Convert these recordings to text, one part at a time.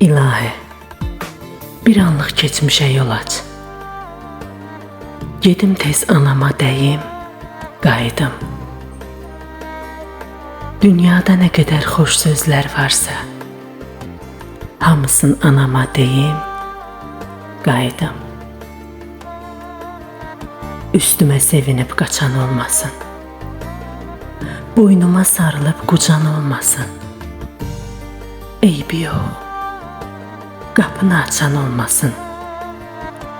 İlahi, bir anlıq keçmişə yol aç. Gedim tez anama deyim, qayıdım. Dünyada nə qədər xoş sözlər varsa, hamısını anama deyim, qayıdım. Üstümə sevinib qaçan olmasın. Boynuma sarılıb qucan olmasın. Eybi yox. Qapını açan olmasın.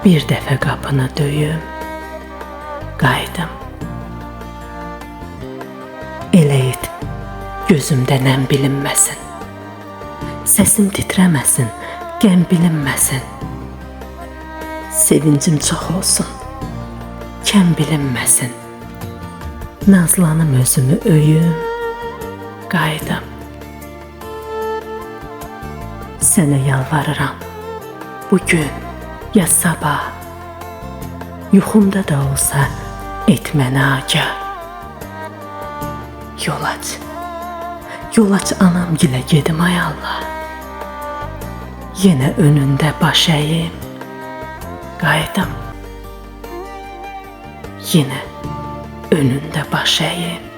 Bir dəfə qapını döyüm, qayıdım. Elə et, gözümdə nəm bilinməsin. Səsim titrəməsin, qəm bilinməsin. Sevincim çox olsun, kəm bilinməsin. Nazlanım özümü öyüm, qayıdım. Sənə yalvarıram. Bugün ya sabah yuxumda da olsa et mənə agah. Yol aç. Yol aç anam gilə gedim ay Allah. Yenə önündə baş əyim. Qayıdım. Yenə önündə baş əyim.